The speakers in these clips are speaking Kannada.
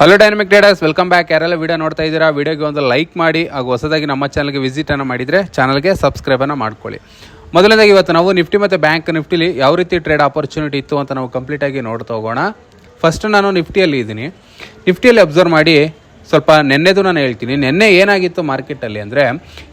Hello Dynamic Traders welcome back ಯಾರೆಲ್ಲ ವಿಡಿಯೋ ನೋಡ್ತಾ ಇದ್ದೀರಾ ವಿಡಿಯೋಗೆ ಒಂದು ಲೈಕ್ ಮಾಡಿ ಹಾಗೂ ಹೊಸದಾಗಿ ನಮ್ಮ ಚಾನಲ್ಗೆ ವಿಸಿಟನ್ನು ಮಾಡಿದರೆ ಚಾನಲ್ಗೆ ಸಬ್ಸ್ಕ್ರೈಬನ್ನು ಮಾಡ್ಕೊಳ್ಳಿ. ಮೊದಲನೇದಾಗಿ ಇವತ್ತು ನಾವು ನಿಫ್ಟಿ ಮತ್ತು ಬ್ಯಾಂಕ್ ನಿಫ್ಟಿಲಿ ಯಾವ ರೀತಿ ಟ್ರೇಡ್ ಆಪರ್ಚುನಿಟಿ ಇತ್ತು ಅಂತ ನಾವು ಕಂಪ್ಲೀಟಾಗಿ ನೋಡ್ತಾ ಹೋಗೋಣ. ಫಸ್ಟ್ ನಾನು ನಿಫ್ಟಿಯಲ್ಲಿ ಇದ್ದೀನಿ. ನಿಫ್ಟಿಯಲ್ಲಿ ಅಬ್ಸರ್ವ್ ಮಾಡಿ ಸ್ವಲ್ಪ ನೆನ್ನೆದು ನಾನು ಹೇಳ್ತೀನಿ. ನೆನ್ನೆ ಏನಾಗಿತ್ತು ಮಾರ್ಕೆಟಲ್ಲಿ ಅಂದರೆ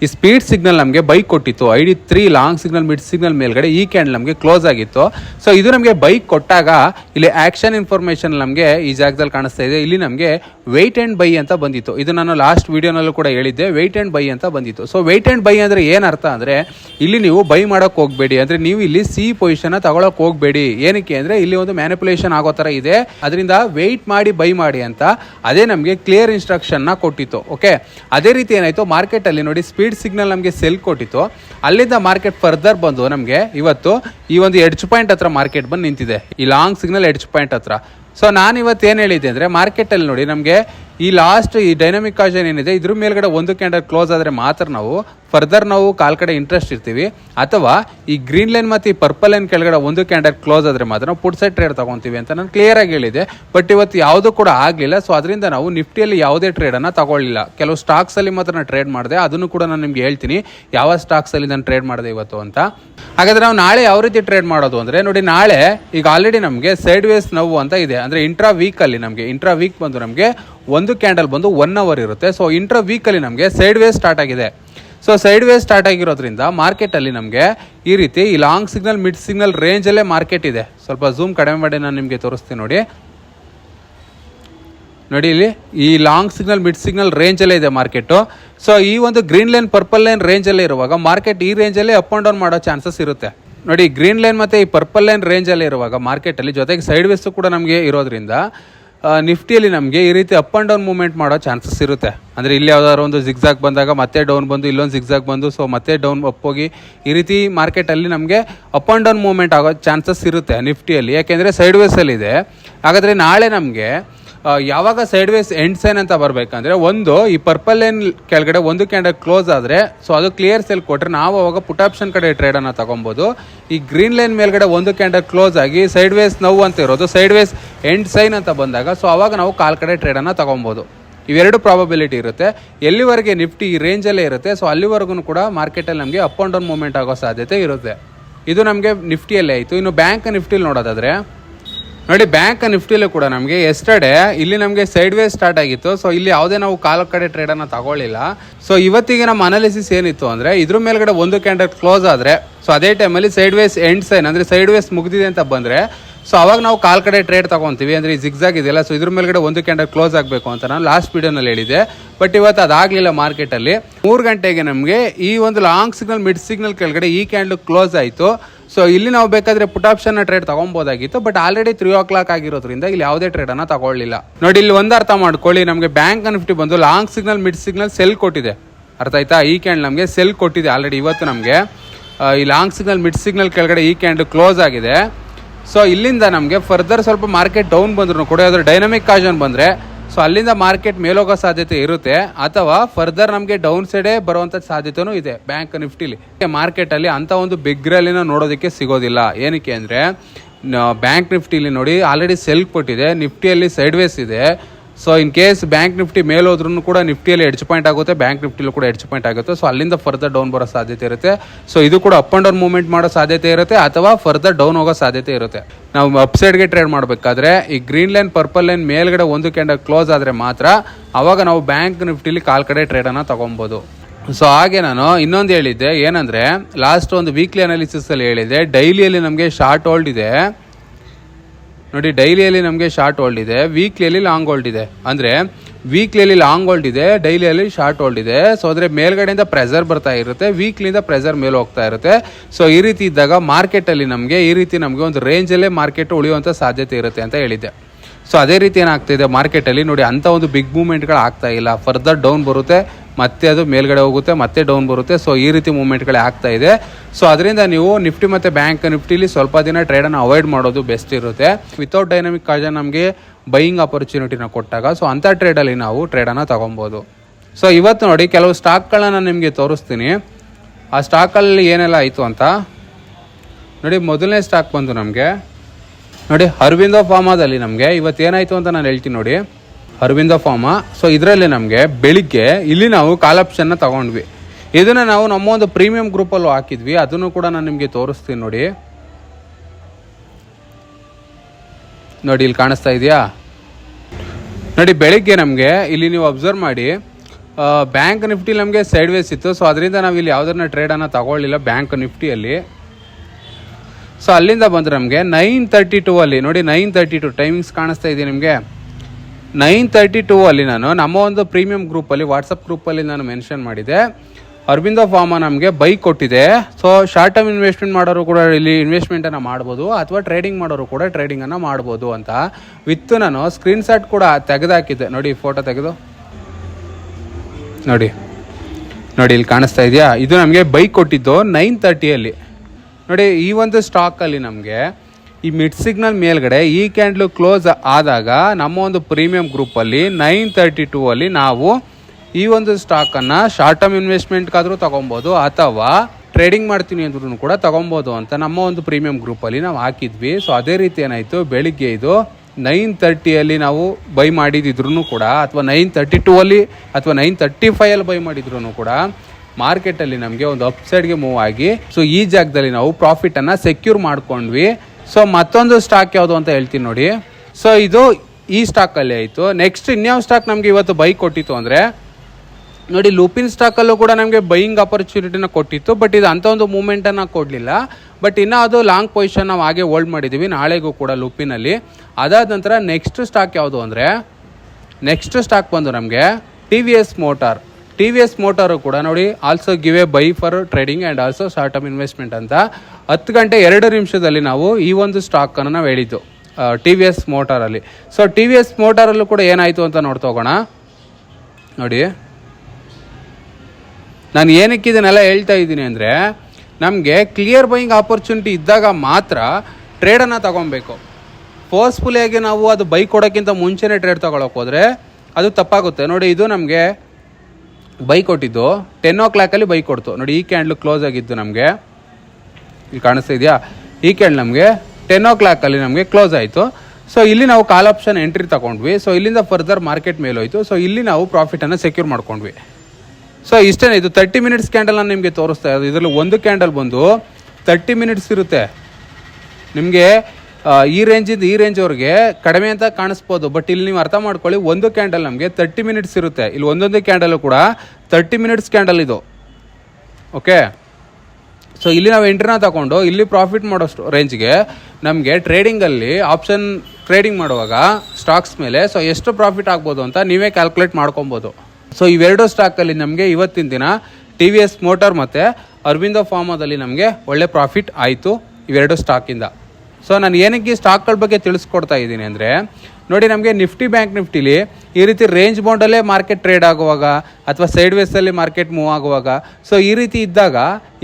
ಈ ಸ್ಪೀಡ್ ಸಿಗ್ನಲ್ ನಮಗೆ ಬೈಕ್ ಕೊಟ್ಟಿತ್ತು. I D three long signal mid signal ಮೇಲ್ಗಡೆ ಈ ಕ್ಯಾಂಡಲ್ ನಮಗೆ ಕ್ಲೋಸ್ ಆಗಿತ್ತು. ಸೊ ಇದು ನಮಗೆ ಬೈಕ್ ಕೊಟ್ಟಾಗ ಇಲ್ಲಿ ಆ್ಯಕ್ಷನ್ ಇನ್ಫಾರ್ಮೇಷನ್ ನಮಗೆ ಈ ಜಾಗದಲ್ಲಿ ಕಾಣಿಸ್ತಾ ಇದೆ. ಇಲ್ಲಿ ನಮಗೆ ವೆಯ್ಟ್ ಆ್ಯಂಡ್ ಬೈ ಅಂತ ಬಂದಿತ್ತು. ಇದು ನಾನು ಲಾಸ್ಟ್ ವೀಡಿಯೋನಲ್ಲೂ ಕೂಡ ಹೇಳಿದ್ದೆ. ವೆಯ್ಟ್ ಆ್ಯಂಡ್ ಬೈ ಅಂತ ಬಂದಿತ್ತು. ಸೊ ವೆಯ್ಟ್ ಆ್ಯಂಡ್ ಬೈ ಅಂದರೆ ಏನು ಅರ್ಥ ಅಂದರೆ ಇಲ್ಲಿ ನೀವು ಬೈ ಮಾಡೋಕ್ಕೆ ಹೋಗಬೇಡಿ. ಅಂದರೆ ನೀವು ಇಲ್ಲಿ ಸಿ ಪೊಸಿಷನ್ನ ತಗೊಳಕ್ಕೆ ಹೋಗಬೇಡಿ. ಏನಕ್ಕೆ ಅಂದರೆ ಇಲ್ಲಿ ಒಂದು ಮ್ಯಾನಿಪುಲೇಷನ್ ಆಗೋ ಥರ ಇದೆ. ಅದರಿಂದ ವೆಯ್ಟ್ ಮಾಡಿ ಬೈ ಮಾಡಿ ಅಂತ. ಅದೇ ನಮಗೆ ಕ್ಲಿಯರ್ ಇನ್ಸ್ಟ್ರಕ್ಷನ್ನ ಕೊಟ್ಟಿತ್ತು ಓಕೆ ಅದೇ ರೀತಿ ಏನಾಯಿತು ಮಾರ್ಕೆಟಲ್ಲಿ ನೋಡಿ ಸ್ಪೀಡ್ ಸಿಗ್ನಲ್ ನಮಗೆ ಸೆಲ್ ಕೊಟ್ಟಿತ್ತು. ಅಲ್ಲಿಂದ ಮಾರ್ಕೆಟ್ ಫರ್ದರ್ ಬಂದು ನಮಗೆ ಇವತ್ತು ಈ ಒಂದು ಎಡ್ಜ್ ಪಾಯಿಂಟ್ ಹತ್ರ ಮಾರ್ಕೆಟ್ ಬಂದು ನಿಂತಿದೆ. ಈ ಲಾಂಗ್ ಸಿಗ್ನಲ್ ಎಡ್ಜ್ ಪಾಯಿಂಟ್ ಹತ್ರ. ಸೊ ನಾನು ಇವತ್ತು ಏನು ಹೇಳಿದ್ದೆ ಅಂದರೆ ಮಾರ್ಕೆಟಲ್ಲಿ ನೋಡಿ, ನಮಗೆ ಈ ಲಾಸ್ಟ್ ಈ ಡೈನಾಮಿಕ್ ಕಾಜನ್ ಏನಿದೆ, ಇದ್ರ ಮೇಲ್ಗಡೆ ಒಂದು ಕ್ಯಾಂಡಲ್ ಕ್ಲೋಸ್ ಆದರೆ ಮಾತ್ರ ನಾವು ಫರ್ದರ್ ನಾವು ಕಾಲ್ ಕಡೆ ಇಂಟ್ರೆಸ್ಟ್ ಇರ್ತೀವಿ. ಅಥವಾ ಈ ಗ್ರೀನ್ ಲೈನ್ ಮತ್ತು ಈ ಪರ್ಪಲ್ ಲೈನ್ ಕೆಳಗಡೆ ಒಂದು ಕ್ಯಾಂಡಲ್ ಕ್ಲೋಸ್ ಆದರೆ ಮಾತ್ರ ನಾವು ಪುಟ್ ಸೈಡ್ ಟ್ರೇಡ್ ತೊಗೊತೀವಿ ಅಂತ ನಾನು ಕ್ಲಿಯರ್ ಆಗಿ ಹೇಳಿದೆ. ಬಟ್ ಇವತ್ತು ಯಾವುದೂ ಕೂಡ ಆಗಲಿಲ್ಲ ಸೊ ಅದರಿಂದ ನಾವು ನಿಫ್ಟಿಯಲ್ಲಿ ಯಾವುದೇ ಟ್ರೇಡನ್ನು ತಗೊಳ್ಳಿಲ್ಲ. ಕೆಲವು ಸ್ಟಾಕ್ಸಲ್ಲಿ ಮಾತ್ರ ನಾನು ಟ್ರೇಡ್ ಮಾಡಿದೆ, ಅದನ್ನು ಕೂಡ ನಾನು ನಿಮ್ಗೆ ಹೇಳ್ತೀನಿ. ಯಾವ ಸ್ಟಾಕ್ಸಲ್ಲಿ ನಾನು ಟ್ರೇಡ್ ಮಾಡಿದೆ ಇವತ್ತು ಅಂತ. ಹಾಗಾದ್ರೆ ನಾವು ನಾಳೆ ಯಾವ ರೀತಿ ಟ್ರೇಡ್ ಮಾಡೋದು ಅಂದರೆ, ನೋಡಿ ನಾಳೆ ಈಗ ಆಲ್ರೆಡಿ ನಮಗೆ ಸೈಡ್ ವೇಸ್ ನೋವು ಅಂತ ಇದೆ. ಅಂದರೆ ಇಂಟ್ರಾ ವೀಕಲ್ಲಿ ನಮಗೆ ಇಂಟ್ರಾ ವೀಕ್ ಬಂದು ನಮಗೆ ಒಂದು ಕ್ಯಾಂಡಲ್ ಬಂದು ಒನ್ ಅವರ್ ಇರುತ್ತೆ. ಸೊ ಇಂಟ್ರ ವೀಕಲ್ಲಿ ನಮಗೆ ಸೈಡ್ ವೇ ಸ್ಟಾರ್ಟ್ ಆಗಿದೆ. ಸೊ ಸೈಡ್ ವೇ ಸ್ಟಾರ್ಟ್ ಆಗಿರೋದ್ರಿಂದ ಮಾರ್ಕೆಟಲ್ಲಿ ನಮಗೆ ಈ ರೀತಿ ಈ ಲಾಂಗ್ ಸಿಗ್ನಲ್ ಮಿಡ್ ಸಿಗ್ನಲ್ ರೇಂಜಲ್ಲೇ ಮಾರ್ಕೆಟ್ ಇದೆ. ಸ್ವಲ್ಪ ಝೂಮ್ ಕಡಿಮೆ ಮಾಡಿ ನಾನು ನಿಮಗೆ ತೋರಿಸ್ತೀನಿ ನೋಡಿ. ನೋಡಿ ಇಲ್ಲಿ ಈ ಲಾಂಗ್ ಸಿಗ್ನಲ್ ಮಿಡ್ ಸಿಗ್ನಲ್ ರೇಂಜಲ್ಲೇ ಇದೆ ಮಾರ್ಕೆಟು ಸೊ ಈ ಒಂದು ಗ್ರೀನ್ ಲೈನ್ ಪರ್ಪಲ್ ಲೈನ್ ರೇಂಜಲ್ಲೇ ಇರುವಾಗ ಮಾರ್ಕೆಟ್ ಈ ರೇಂಜಲ್ಲೇ ಅಪ್ ಆ್ಯಂಡ್ ಡೌನ್ ಮಾಡೋ ಚಾನ್ಸಸ್ ಇರುತ್ತೆ. ನೋಡಿ ಗ್ರೀನ್ ಲೈನ್ ಮತ್ತು ಈ ಪರ್ಪಲ್ ಲೈನ್ ರೇಂಜಲ್ಲೇ ಇರುವಾಗ ಮಾರ್ಕೆಟಲ್ಲಿ ಜೊತೆಗೆ ಸೈಡ್ ವೇಸು ಕೂಡ ನಮಗೆ ಇರೋದ್ರಿಂದ ನಿಫ್ಟಿಯಲ್ಲಿ ನಮಗೆ ಈ ರೀತಿ ಅಪ್ ಆ್ಯಂಡ್ ಡೌನ್ ಮೂವ್ಮೆಂಟ್ ಮಾಡೋ ಚಾನ್ಸಸ್ ಇರುತ್ತೆ. ಅಂದರೆ ಇಲ್ಲಿ ಯಾವ್ದಾದ್ರು ಒಂದು ಜಿಗ್ಜಾಗ್ ಬಂದಾಗ ಮತ್ತೆ ಡೌನ್ ಬಂದು, ಇಲ್ಲೊಂದು ಜಿಗ್ಜಾಗ್ ಬಂದು ಸೊ ಮತ್ತೆ ಡೌನ್ ಅಪ್ ಹೋಗಿ ಈ ರೀತಿ ಮಾರ್ಕೆಟಲ್ಲಿ ನಮಗೆ ಅಪ್ ಆ್ಯಂಡ್ ಡೌನ್ ಮೂವ್ಮೆಂಟ್ ಆಗೋ ಚಾನ್ಸಸ್ ಇರುತ್ತೆ ನಿಫ್ಟಿಯಲ್ಲಿ. ಯಾಕೆಂದರೆ ಸೈಡ್ ವೇಸಲ್ಲಿದೆ ಹಾಗಾದರೆ ನಾಳೆ ನಮಗೆ ಯಾವಾಗ ಸೈಡ್ ವೇಸ್ ಎಂಡ್ ಸೈನ್ ಅಂತ ಬರಬೇಕಂದ್ರೆ ಒಂದು, ಈ ಪರ್ಪಲ್ ಲೈನ್ ಕೆಳಗಡೆ ಒಂದು ಕ್ಯಾಂಡಲ್ ಕ್ಲೋಸ್ ಆದರೆ ಸೊ ಅದು ಕ್ಲಿಯರ್ ಸೆಲ್ ಕೊಟ್ಟರೆ ನಾವು ಅವಾಗ ಪುಟ್ ಆಪ್ಷನ್ ಕಡೆ ಟ್ರೇಡನ್ನು ತಗೊಬೋದು. ಈ ಗ್ರೀನ್ ಲೈನ್ ಮೇಲ್ಗಡೆ ಒಂದು ಕ್ಯಾಂಡಲ್ ಕ್ಲೋಸ್ ಆಗಿ ಸೈಡ್ ವೇಸ್ ನೋವು ಅಂತ ಇರೋದು ಸೈಡ್ ವೇಸ್ ಎಂಡ್ ಸೈನ್ ಅಂತ ಬಂದಾಗ ಸೊ ಅವಾಗ ನಾವು ಕಾಲ್ ಕಡೆ ಟ್ರೇಡನ್ನು ತಗೊಬೋದು. ಇವೆರಡು ಪ್ರಾಬಬಿಲಿಟಿ ಇರುತ್ತೆ. ಎಲ್ಲಿವರೆಗೆ ನಿಫ್ಟಿ ಈ ರೇಂಜಲ್ಲೇ ಇರುತ್ತೆ ಸೊ ಅಲ್ಲಿವರೆಗೂ ಕೂಡ ಮಾರ್ಕೆಟಲ್ಲಿ ನಮಗೆ ಅಪ್ ಆ್ಯಂಡ್ ಡೌನ್ ಮೂವ್ಮೆಂಟ್ ಆಗೋ ಸಾಧ್ಯತೆ ಇರುತ್ತೆ. ಇದು ನಮಗೆ ನಿಫ್ಟಿಯಲ್ಲೇ ಆಯಿತು. ಇನ್ನು ಬ್ಯಾಂಕ್ ನಿಫ್ಟಿಲಿ ನೋಡೋದಾದರೆ ನೋಡಿ ಬ್ಯಾಂಕ್ ನಿಫ್ಟಿಲೂ ಕೂಡ ನಮಗೆ ಎಸ್ಟರ್ಡೇ ಇಲ್ಲಿ ನಮಗೆ ಸೈಡ್ ವೇಸ್ ಸ್ಟಾರ್ಟ್ ಆಗಿತ್ತು. ಸೊ ಇಲ್ಲಿ ಯಾವುದೇ ನಾವು ಕಾಲ ಕಡೆ ಟ್ರೇಡನ್ನು ತಗೊಳ್ಳಿಲ್ಲ. ಸೊ ಇವತ್ತಿಗೆ ನಮ್ಮ ಅನಾಲಿಸಿಸ್ ಏನಿತ್ತು ಅಂದರೆ, ಇದ್ರ ಮೇಲ್ಗಡೆ ಒಂದು ಕ್ಯಾಂಡಲ್ ಕ್ಲೋಸ್ ಆದರೆ ಸೊ ಅದೇ ಟೈಮಲ್ಲಿ ಸೈಡ್ ವೇಸ್ ಎಂಡ್ ಸೈನ್ ಅಂದರೆ ಸೈಡ್ ವೇಸ್ ಮುಗಿದಿದೆ ಅಂತ ಬಂದರೆ ಸೊ ಅವಾಗ ನಾವು ಕಾಲ್ ಕಡೆ ಟ್ರೇಡ್ ತಗೊಂತೀವಿ. ಅಂದರೆ, ಈ ಜಿಗ್ಸಾಗ್ ಇದೆಯಲ್ಲ ಸೊ ಇದ್ರ ಮೇಲ್ಗಡೆ ಒಂದು ಕ್ಯಾಂಡಲ್ ಕ್ಲೋಸ್ ಆಗಬೇಕು ಅಂತ ನಾನು ಲಾಸ್ಟ್ ವೀಡಿಯೋನಲ್ಲಿ ಹೇಳಿದೆ ಬಟ್ ಇವತ್ತು ಅದಾಗಲಿಲ್ಲ ಮಾರ್ಕೆಟಲ್ಲಿ ಮೂರು ಗಂಟೆಗೆ ನಮಗೆ ಈ ಒಂದು ಲಾಂಗ್ ಸಿಗ್ನಲ್ ಮಿಡ್ ಸಿಗ್ನಲ್ ಕೆಳಗಡೆ ಈ ಕ್ಯಾಂಡಲ್ ಕ್ಲೋಸ್ ಆಯಿತು. ಸೊ ಇಲ್ಲಿ ನಾವು ಬೇಕಾದ್ರೆ ಪುಟ್ ಆಪ್ಷನ್ ಟ್ರೇಡ್ ತಗೊಬೋದಾಗಿತ್ತು but already three o'clock ಆಗಿರೋದ್ರಿಂದ ಇಲ್ಲಿ ಯಾವುದೇ ಟ್ರೇಡ್ ಅನ್ನ ತಗೊಳ್ಳಿಲ್ಲ. ನೋಡಿ, ಇಲ್ಲಿ ಒಂದು ಅರ್ಥ ಮಾಡ್ಕೊಳ್ಳಿ, ನಮಗೆ ಬ್ಯಾಂಕ್ ನಿಫ್ಟಿ ಬಂದು long signal mid signal sell ಕೊಟ್ಟಿದೆ. ಅರ್ಥ ಆಯ್ತಾ? ಈ ಕ್ಯಾಂಡ್ ನಮಗೆ ಸೆಲ್ ಕೊಟ್ಟಿದೆ ಆಲ್ರೆಡಿ ಇವತ್ತು ನಮಗೆ. ಈ ಲಾಂಗ್ ಸಿಗ್ನಲ್ ಮಿಡ್ ಸಿಗ್ನಲ್ ಕೆಳಗಡೆ ಈ ಕ್ಯಾಂಡ್ ಕ್ಲೋಸ್ ಆಗಿದೆ. ಸೊ ಇಲ್ಲಿಂದ ನಮಗೆ ಫರ್ದರ್ ಸ್ವಲ್ಪ ಮಾರ್ಕೆಟ್ ಡೌನ್ ಬಂದ್ರು ಕೂಡ ಅದರ ಡೈನಮಿಕ್ ಕಾಜನ್ ಬಂದರೆ ಸೊ ಅಲ್ಲಿಂದ ಮಾರ್ಕೆಟ್ ಮೇಲೋಗೋ ಸಾಧ್ಯತೆ ಇರುತ್ತೆ. ಅಥವಾ ಫರ್ದರ್ ನಮಗೆ ಡೌನ್ ಸೈಡೇ ಬರುವಂಥ ಸಾಧ್ಯತೆನೂ ಇದೆ. ಬ್ಯಾಂಕ್ ನಿಫ್ಟಿಲಿ ಮಾರ್ಕೆಟಲ್ಲಿ ಅಂಥ ಒಂದು ಬಿಗ್ ರ್ಯಾಲಿನ ನೋಡೋದಕ್ಕೆ ಸಿಗೋದಿಲ್ಲ. ಏನಕ್ಕೆ ಅಂದರೆ ಬ್ಯಾಂಕ್ ನಿಫ್ಟಿಲಿ ನೋಡಿ ಆಲ್ರೆಡಿ ಸೆಲ್ ಕೊಟ್ಟಿದೆ. ನಿಫ್ಟಿಯಲ್ಲಿ ಸೈಡ್ ವೇಸ್ ಇದೆ. So in case bank Nifty ಮೇಲೆ ಹೋದ್ರೂ ಕೂಡ ನಿಫ್ಟಿಯಲ್ಲಿ ಎಡ್ಜ್ ಪಾಯಿಂಟ್ ಆಗುತ್ತೆ ಬ್ಯಾಂಕ್ ನಿಫ್ಟಿಲೂ ಕೂಡ ಎಡ್ಜ್ ಪಾಯಿಂಟ್ ಆಗುತ್ತೆ. ಸೊ ಅಲ್ಲಿಂದ ಫರ್ದರ್ ಡೌನ್ ಬರೋ ಸಾಧ್ಯತೆ ಇರುತ್ತೆ. ಸೊ ಇದು ಕೂಡ ಅಪ್ ಆ್ಯಂಡ್ ಡೌನ್ ಮೂವ್ಮೆಂಟ್ ಮಾಡೋ ಸಾಧ್ಯತೆ ಇರುತ್ತೆ, ಅಥವಾ ಫರ್ದರ್ ಡೌನ್ ಹೋಗೋ ಸಾಧ್ಯತೆ ಇರುತ್ತೆ. ನಾವು ಅಪ್ಸೈಡ್ಗೆ ಟ್ರೇಡ್ ಮಾಡಬೇಕಾದ್ರೆ, ಈ ಗ್ರೀನ್ ಲೈನ್ ಪರ್ಪಲ್ ಲೈನ್ ಮೇಲ್ಗಡೆ ಒಂದು ಕೆಂಡ ಕ್ಲೋಸ್ ಆದರೆ ಮಾತ್ರ ಆವಾಗ ನಾವು ಬ್ಯಾಂಕ್ ನಿಫ್ಟಿಲಿ ಕಾಲ್ ಕಡೆ ಟ್ರೇಡನ್ನು ತಗೊಬೋದು ಸೊ ಹಾಗೆ ನಾನು ಇನ್ನೊಂದು ಹೇಳಿದ್ದೆ, ಏನಂದರೆ ಲಾಸ್ಟ್ ಒಂದು ವೀಕ್ಲಿ ಅನಾಲಿಸಿಸಲ್ಲಿ ಹೇಳಿದ್ದೆ ಡೈಲಿಯಲ್ಲಿ ನಮಗೆ ಶಾರ್ಟ್ ಹೋಲ್ಡ್ ಇದೆ. ನೋಡಿ, ಡೈಲಿಯಲ್ಲಿ ನಮಗೆ ಶಾರ್ಟ್ ಹೋಲ್ಡ್ ಇದೆ ವೀಕ್ಲಿಯಲ್ಲಿ ಲಾಂಗ್ ಹೋಲ್ಡ್ ಇದೆ. ಅಂದರೆ ವೀಕ್ಲಿಯಲ್ಲಿ ಲಾಂಗ್ ಹೋಲ್ಡ್ ಇದೆ, ಡೈಲಿಯಲ್ಲಿ ಶಾರ್ಟ್ ಹೋಲ್ಡ್ ಇದೆ. ಸೊ ಅಂದರೆ ಮೇಲ್ಗಡೆಯಿಂದ ಪ್ರೆಸರ್ ಬರ್ತಾ ಇರುತ್ತೆ ವೀಕ್ಲಿಯಿಂದ ಪ್ರೆಸರ್ ಮೇಲೆ ಹೋಗ್ತಾ ಇರುತ್ತೆ. ಸೊ ಈ ರೀತಿ ಇದ್ದಾಗ ಮಾರ್ಕೆಟಲ್ಲಿ ನಮಗೆ, ಈ ರೀತಿ ನಮಗೆ ಒಂದು ರೇಂಜಲ್ಲೇ ಮಾರ್ಕೆಟ್ ಉಳಿಯುವಂಥ ಸಾಧ್ಯತೆ ಇರುತ್ತೆ ಅಂತ ಹೇಳಿದ್ದೆ. ಸೊ ಅದೇ ರೀತಿ ಏನಾಗ್ತಿದೆ ಮಾರ್ಕೆಟಲ್ಲಿ ನೋಡಿ, ಅಂಥ ಒಂದು ಬಿಗ್ ಮೂಮೆಂಟ್ಗಳು ಆಗ್ತಾ ಇಲ್ಲ ಫರ್ದರ್ ಡೌನ್ ಬರುತ್ತೆ. ಮತ್ತೆ ಅದು ಮೇಲ್ಗಡೆ ಹೋಗುತ್ತೆ, ಮತ್ತೆ ಡೌನ್ ಬರುತ್ತೆ. ಸೊ ಈ ರೀತಿ ಮೂವ್ಮೆಂಟ್ಗಳೇ ಆಗ್ತಾ ಇದೆ. ಸೊ ಅದರಿಂದ ನೀವು ನಿಫ್ಟಿ ಮತ್ತು ಬ್ಯಾಂಕ್ ನಿಫ್ಟಿಲಿ ಸ್ವಲ್ಪ ದಿನ ಟ್ರೇಡನ್ನು ಅವಾಯ್ಡ್ ಮಾಡೋದು ಬೆಸ್ಟ್ ಇರುತ್ತೆ. ವಿತೌಟ್ ಡೈನಮಿಕ್ ಕಾಜ ನಮಗೆ ಬೈಯಿಂಗ್ ಅಪರ್ಚುನಿಟಿನ ಕೊಟ್ಟಾಗ ಸೊ ಅಂಥ ಟ್ರೇಡಲ್ಲಿ ನಾವು ಟ್ರೇಡನ್ನು ತೊಗೊಬೋದು. ಸೊ ಇವತ್ತು ನೋಡಿ, ಕೆಲವು ಸ್ಟಾಕ್ಗಳನ್ನ ನಿಮಗೆ ತೋರಿಸ್ತೀನಿ. ಆ ಸ್ಟಾಕಲ್ಲಿ ಏನೆಲ್ಲ ಆಯಿತು ಅಂತ. ನೋಡಿ, ಮೊದಲನೇ ಸ್ಟಾಕ್ ಬಂದು ನಮಗೆ. ನೋಡಿ ಅರವಿಂದೋ ಫಾರ್ಮಾದಲ್ಲಿ ನಮಗೆ ಇವತ್ತೇನಾಯಿತು ಅಂತ ನಾನು ಹೇಳ್ತೀನಿ ನೋಡಿ. ಅರವಿಂದ ಫಾರ್ಮ. ಸೊ ಇದರಲ್ಲಿ ನಮಗೆ ಬೆಳಿಗ್ಗೆ ಇಲ್ಲಿ ನಾವು ಕಾಲ್ ಆಪ್ಷನ್ನ ತಗೊಂಡ್ವಿ. ಇದನ್ನು ನಾವು ನಮ್ಮ ಒಂದು ಪ್ರೀಮಿಯಂ ಗ್ರೂಪಲ್ಲೂ ಹಾಕಿದ್ವಿ. ಅದನ್ನು ಕೂಡ ನಾನು ನಿಮಗೆ ತೋರಿಸ್ತೀನಿ ನೋಡಿ. ನೋಡಿ, ಇಲ್ಲಿ ಕಾಣಿಸ್ತಾ ಇದೆಯಾ? ನೋಡಿ, ಬೆಳಿಗ್ಗೆ ನಮಗೆ ಇಲ್ಲಿ ನೀವು ಅಬ್ಸರ್ವ್ ಮಾಡಿ ಬ್ಯಾಂಕ್ ನಿಫ್ಟಿ ನಮಗೆ ಸೈಡ್ ವೇಸ್ ಇತ್ತು. ಸೊ ಅದರಿಂದ ನಾವು ಇಲ್ಲಿ ಯಾವುದನ್ನ ಟ್ರೇಡನ್ನು ತಗೊಳ್ಳಿಲ್ಲ ಬ್ಯಾಂಕ್ ನಿಫ್ಟಿಯಲ್ಲಿ ಸೊ ಅಲ್ಲಿಂದ ಬಂದರೆ ನಮಗೆ ನೈನ್ ತರ್ಟಿ ಟೂ ಅಲ್ಲಿ, ನೋಡಿ ನೈನ್ ತರ್ಟಿ ಟು ಟೈಮಿಂಗ್ಸ್ ಕಾಣಿಸ್ತಾ ಇದೆ ನಿಮಗೆ? ನೈನ್ ತರ್ಟಿ ಟೂ ಅಲ್ಲಿ ನಾನು ನಮ್ಮ ಒಂದು ಪ್ರೀಮಿಯಂ ಗ್ರೂಪಲ್ಲಿ ವಾಟ್ಸಪ್ ಗ್ರೂಪಲ್ಲಿ ನಾನು ಮೆನ್ಷನ್ ಮಾಡಿದೆ. ಅರವಿಂದ ಫಾರ್ಮ ನಮಗೆ ಬೈಕ್ ಕೊಟ್ಟಿದೆ. ಸೊ ಶಾರ್ಟ್ ಟರ್ಮ್ ಇನ್ವೆಸ್ಟ್ಮೆಂಟ್ ಮಾಡೋರು ಕೂಡ ಇಲ್ಲಿ ಇನ್ವೆಸ್ಟ್ಮೆಂಟನ್ನು ಮಾಡ್ಬೋದು, ಅಥವಾ ಟ್ರೇಡಿಂಗ್ ಮಾಡೋರು ಕೂಡ ಟ್ರೇಡಿಂಗನ್ನು ಮಾಡ್ಬೋದು ಅಂತ ವಿತ್ ನಾನು ಸ್ಕ್ರೀನ್ ಶಾಟ್ ಕೂಡ ತೆಗೆದಾಕಿದ್ದೆ. ನೋಡಿ ಫೋಟೋ ತೆಗೆದು. ನೋಡಿ. ನೋಡಿ, ಇಲ್ಲಿ ಕಾಣಿಸ್ತಾ ಇದೆಯಾ? ಇದು ನಮಗೆ ಬೈಕ್ ಕೊಟ್ಟಿದ್ದು ನೈನ್ ತರ್ಟಿಯಲ್ಲಿ ನೋಡಿ, ಈ ಒಂದು ಸ್ಟಾಕಲ್ಲಿ ನಮಗೆ ಈ ಮಿಡ್ ಸಿಗ್ನಲ್ ಮೇಲ್ಗಡೆ ಈ ಕ್ಯಾಂಡ್ಲು ಕ್ಲೋಸ್ ಆದಾಗ ನಮ್ಮ ಒಂದು ಪ್ರೀಮಿಯಂ ಗ್ರೂಪಲ್ಲಿ ನೈನ್ ತರ್ಟಿ ಟೂ ಅಲ್ಲಿ ನಾವು ಈ ಒಂದು ಸ್ಟಾಕನ್ನು ಶಾರ್ಟ್ ಟರ್ಮ್ ಇನ್ವೆಸ್ಟ್ಮೆಂಟ್ಗಾದರೂ ತೊಗೊಬೋದು ಅಥವಾ ಟ್ರೇಡಿಂಗ್ ಮಾಡ್ತೀನಿ ಅಂದ್ರೂ ಕೂಡ ತೊಗೊಬೋದು ಅಂತ ನಮ್ಮ ಒಂದು ಪ್ರೀಮಿಯಂ ಗ್ರೂಪಲ್ಲಿ ನಾವು ಹಾಕಿದ್ವಿ. ಸೊ ಅದೇ ರೀತಿ ಏನಾಯಿತು? ಬೆಳಿಗ್ಗೆ ಇದು ನೈನ್ ತರ್ಟಿಯಲ್ಲಿ ನಾವು ಬೈ ಮಾಡಿದಿದ್ರು ಕೂಡ ಅಥವಾ ನೈನ್ ತರ್ಟಿ ಟೂ ಅಲ್ಲಿ ಅಥವಾ ನೈನ್ ತರ್ಟಿ ಫೈವಲ್ಲಿ ಬೈ ಮಾಡಿದ್ರು ಕೂಡ ಮಾರ್ಕೆಟಲ್ಲಿ ನಮಗೆ ಒಂದು ಅಪ್ಸೈಡ್ಗೆ ಮೂವ್ ಆಗಿ. ಸೊ ಈ ಜಾಗದಲ್ಲಿ ನಾವು ಪ್ರಾಫಿಟನ್ನು ಸೆಕ್ಯೂರ್ ಮಾಡ್ಕೊಂಡ್ವಿ. ಸೊ ಮತ್ತೊಂದು ಸ್ಟಾಕ್ ಯಾವುದು ಅಂತ ಹೇಳ್ತೀನಿ ನೋಡಿ. ಸೊ ಇದು ಈ ಸ್ಟಾಕಲ್ಲಿ ಆಯಿತು. ನೆಕ್ಸ್ಟ್ ಇನ್ಯಾವ ಸ್ಟಾಕ್ ನಮಗೆ ಇವತ್ತು ಬೈ ಕೊಟ್ಟಿತ್ತು ಅಂದರೆ, ನೋಡಿ ಲೂಪಿನ್ ಸ್ಟಾಕಲ್ಲೂ ಕೂಡ ನಮಗೆ ಬೈಯಿಂಗ್ ಆಪರ್ಚುನಿಟಿನ ಕೊಟ್ಟಿತ್ತು ಬಟ್ ಇದು ಅಂಥ ಒಂದು ಮೂಮೆಂಟನ್ನು ಕೊಡಲಿಲ್ಲ. ಬಟ್ ಇನ್ನೂ ಅದು ಲಾಂಗ್ ಪೊಸಿಷನ್ ನಾವು ಹಾಗೆ ಹೋಲ್ಡ್ ಮಾಡಿದ್ದೀವಿ ನಾಳೆಗೂ ಕೂಡ ಲೂಪಿನಲ್ಲಿ ಅದಾದ ನಂತರ ನೆಕ್ಸ್ಟ್ ಸ್ಟಾಕ್ ಯಾವುದು ಅಂದರೆ ನೆಕ್ಸ್ಟ್ ಸ್ಟಾಕ್ ಬಂದು ನಮಗೆ T V S motor T V S motor ಕೂಡ ನೋಡಿ also give a buy for trading and also short term investment ಅಂತ. ಹತ್ತು ಗಂಟೆ ಎರಡು ನಿಮಿಷದಲ್ಲಿ ನಾವು ಈ ಒಂದು ಸ್ಟಾಕನ್ನು ನಾವು ಹೇಳಿದ್ದು ಟಿ ವಿ ಎಸ್ ಮೋಟಾರಲ್ಲಿ ಸೊ ಟಿ ವಿ ಎಸ್ ಮೋಟಾರಲ್ಲೂ ಕೂಡ ಏನಾಯಿತು ಅಂತ ನೋಡ್ತಾ ಹೋಗೋಣ. ನೋಡಿ. ನಾನು ಏನಕ್ಕೆ ಇದನ್ನೆಲ್ಲ ಹೇಳ್ತಾ ಇದ್ದೀನಿ ಅಂದರೆ, ನಮಗೆ ಕ್ಲಿಯರ್ ಬೈಯಿಂಗ್ ಆಪರ್ಚುನಿಟಿ ಇದ್ದಾಗ ಮಾತ್ರ ಟ್ರೇಡನ್ನು ತಗೊಬೇಕು ಫೋರ್ಸ್ಫುಲಿಯಾಗಿ ನಾವು ಅದು ಬೈ ಕೊಡೋಕ್ಕಿಂತ ಮುಂಚೆನೇ ಟ್ರೇಡ್ ತೊಗೊಳಕ್ಕೆ ಹೋದರೆ ಅದು ತಪ್ಪಾಗುತ್ತೆ. ನೋಡಿ, ಇದು ನಮಗೆ ಬೈ ಕೊಟ್ಟಿದ್ದು ಟೆನ್ ಓ ಕ್ಲಾಕಲ್ಲಿ ಬೈ ಕೊಡ್ತು. ನೋಡಿ, ಈ ಕ್ಯಾಂಡ್ಲು ಕ್ಲೋಸ್ ಆಗಿದ್ದು ನಮಗೆ. ಇಲ್ಲಿ ಕಾಣಿಸ್ತಾ ಇದೆಯಾ? ಈ ಕ್ಯಾಂಡ್ ನಮಗೆ ಟೆನ್ ಓ ಕ್ಲಾಕಲ್ಲಿ ನಮಗೆ ಕ್ಲೋಸ್ ಆಯಿತು. ಸೊ ಇಲ್ಲಿ ನಾವು ಕಾಲ್ ಆಪ್ಷನ್ ಎಂಟ್ರಿ ತಗೊಂಡ್ವಿ. ಸೊ ಇಲ್ಲಿಂದ ಫರ್ದರ್ ಮಾರ್ಕೆಟ್ ಮೇಲೋಯ್ತು ಸೊ ಇಲ್ಲಿ ನಾವು ಪ್ರಾಫಿಟನ್ನು ಸೆಕ್ಯೂರ್ ಮಾಡ್ಕೊಂಡ್ವಿ. ಸೊ ಇಷ್ಟೇ ಇದು ತರ್ಟಿ ಮಿನಿಟ್ಸ್ ಕ್ಯಾಂಡಲ್ ನಾನು ನಿಮಗೆ ತೋರಿಸ್ತಾ ಇರೋದು. ಇದರಲ್ಲಿ ಒಂದು ಕ್ಯಾಂಡಲ್ ಬಂದು ತರ್ಟಿ ಮಿನಿಟ್ಸ್ ಇರುತ್ತೆ. ನಿಮಗೆ ಈ ರೇಂಜಿಂದ ಈ ರೇಂಜ್ವರೆಗೆ ಕಡಿಮೆ ಅಂತ ಕಾಣಿಸ್ಬೋದು. ಬಟ್ ಇಲ್ಲಿ ನೀವು ಅರ್ಥ ಮಾಡ್ಕೊಳ್ಳಿ, ಒಂದು ಕ್ಯಾಂಡಲ್ ನಮಗೆ ತರ್ಟಿ ಮಿನಿಟ್ಸ್ ಇರುತ್ತೆ. ಇಲ್ಲಿ ಒಂದೊಂದೇ ಕ್ಯಾಂಡಲ್ ಕೂಡ ತರ್ಟಿ ಮಿನಿಟ್ಸ್ ಕ್ಯಾಂಡಲ್ ಇದು. ಓಕೆ ಸೊ ಇಲ್ಲಿ ನಾವು ಎಂಟ್ರಿನ ತಗೊಂಡು, ಇಲ್ಲಿ ಪ್ರಾಫಿಟ್ ಮಾಡೋಷ್ಟು ರೇಂಜ್ಗೆ ನಮಗೆ ಟ್ರೇಡಿಂಗಲ್ಲಿ ಆಪ್ಷನ್ ಟ್ರೇಡಿಂಗ್ ಮಾಡುವಾಗ ಸ್ಟಾಕ್ಸ್ ಮೇಲೆ ಸೊ ಎಷ್ಟು ಪ್ರಾಫಿಟ್ ಆಗ್ಬೋದು ಅಂತ ನೀವೇ ಕ್ಯಾಲ್ಕುಲೇಟ್ ಮಾಡ್ಕೊಬೋದು. ಸೊ ಇವೆರಡು ಸ್ಟಾಕಲ್ಲಿ ನಮಗೆ ಇವತ್ತಿನ ದಿನ ಟಿ ವಿ ಎಸ್ ಮೋಟಾರ್ ಮತ್ತು ಅರವಿಂದ ಫಾರ್ಮದಲ್ಲಿ ನಮಗೆ ಒಳ್ಳೆ ಪ್ರಾಫಿಟ್ ಆಯಿತು ಇವೆರಡು ಸ್ಟಾಕಿಂದ ಸೊ ನಾನು ಏನಕ್ಕೆ ಸ್ಟಾಕ್ಗಳ ಬಗ್ಗೆ ತಿಳಿಸ್ಕೊಡ್ತಾ ಇದ್ದೀನಿ ಅಂದರೆ ನೋಡಿ, ನಮಗೆ ನಿಫ್ಟಿ ಬ್ಯಾಂಕ್ ನಿಫ್ಟಿಲಿ ಈ ರೀತಿ ರೇಂಜ್ ಬೌಂಡಲ್ಲೇ ಮಾರ್ಕೆಟ್ ಟ್ರೇಡ್ ಆಗುವಾಗ ಅಥವಾ ಸೈಡ್ ವೇಸಲ್ಲಿ ಮಾರ್ಕೆಟ್ ಮೂವ್ ಆಗುವಾಗ ಸೊ ಈ ರೀತಿ ಇದ್ದಾಗ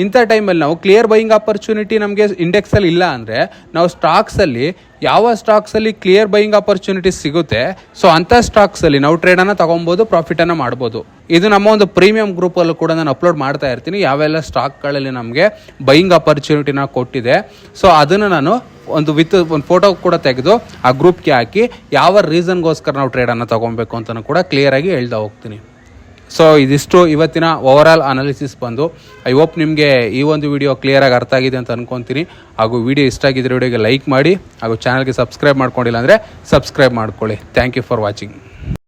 ಇಂಥ ಟೈಮಲ್ಲಿ ನಾವು ಕ್ಲಿಯರ್ ಬೈಯಿಂಗ್ ಆಪರ್ಚುನಿಟಿ ನಮಗೆ ಇಂಡೆಕ್ಸಲ್ಲಿ ಇಲ್ಲ ಅಂದರೆ ನಾವು ಸ್ಟಾಕ್ಸಲ್ಲಿ ಯಾವ ಸ್ಟಾಕ್ಸಲ್ಲಿ ಕ್ಲಿಯರ್ ಬೈಯಿಂಗ್ ಆಪರ್ಚುನಿಟಿ ಸಿಗುತ್ತೆ ಸೊ ಅಂಥ ಸ್ಟಾಕ್ಸಲ್ಲಿ ನಾವು ಟ್ರೇಡನ್ನು ತೊಗೊಬೋದು ಪ್ರಾಫಿಟನ್ನು ಮಾಡ್ಬೋದು. ಇದು ನಮ್ಮ ಒಂದು ಪ್ರೀಮಿಯಂ ಗ್ರೂಪಲ್ಲೂ ಕೂಡ ನಾನು ಅಪ್ಲೋಡ್ ಮಾಡ್ತಾ ಇರ್ತೀನಿ, ಯಾವೆಲ್ಲ ಸ್ಟಾಕ್ಗಳಲ್ಲಿ ನಮಗೆ ಬೈಯಿಂಗ್ ಆಪರ್ಚುನಿಟಿನ ಕೊಟ್ಟಿದೆ ಸೊ ಅದನ್ನು ನಾನು ಒಂದು ವಿತ್ ಒಂದು ಫೋಟೋ ಕೂಡ ತೆಗೆದು ಆ ಗ್ರೂಪ್ಗೆ ಹಾಕಿ ಯಾವ ರೀಸನ್ಗೋಸ್ಕರ ನಾವು ಟ್ರೇಡನ್ನು ತೊಗೊಬೇಕು ಅಂತಲೂ ಕೂಡ ಕ್ಲಿಯರಾಗಿ ಹೇಳ್ದಾ ಹೋಗ್ತೀನಿ. ಸೊ ಇದಿಷ್ಟು ಇವತ್ತಿನ ಓವರ್ ಆಲ್ ಅನಾಲಿಸಿಸ್ ಬಂದು ಐ ಹೋಪ್ ನಿಮಗೆ ಈ ಒಂದು ವಿಡಿಯೋ ಕ್ಲಿಯರಾಗಿ ಅರ್ಥ ಆಗಿದೆ ಅಂತ ಅನ್ಕೊತೀನಿ. ಹಾಗೂ ವಿಡಿಯೋ ಇಷ್ಟ ಆಗಿದ್ದರೆ ವಿಡಿಯೋಗೆ ಲೈಕ್ ಮಾಡಿ, ಹಾಗೂ ಚಾನಲ್ಗೆ ಸಬ್ಸ್ಕ್ರೈಬ್ ಮಾಡ್ಕೊಂಡಿಲ್ಲ ಅಂದರೆ ಸಬ್ಸ್ಕ್ರೈಬ್ ಮಾಡ್ಕೊಳ್ಳಿ. Thank you for watching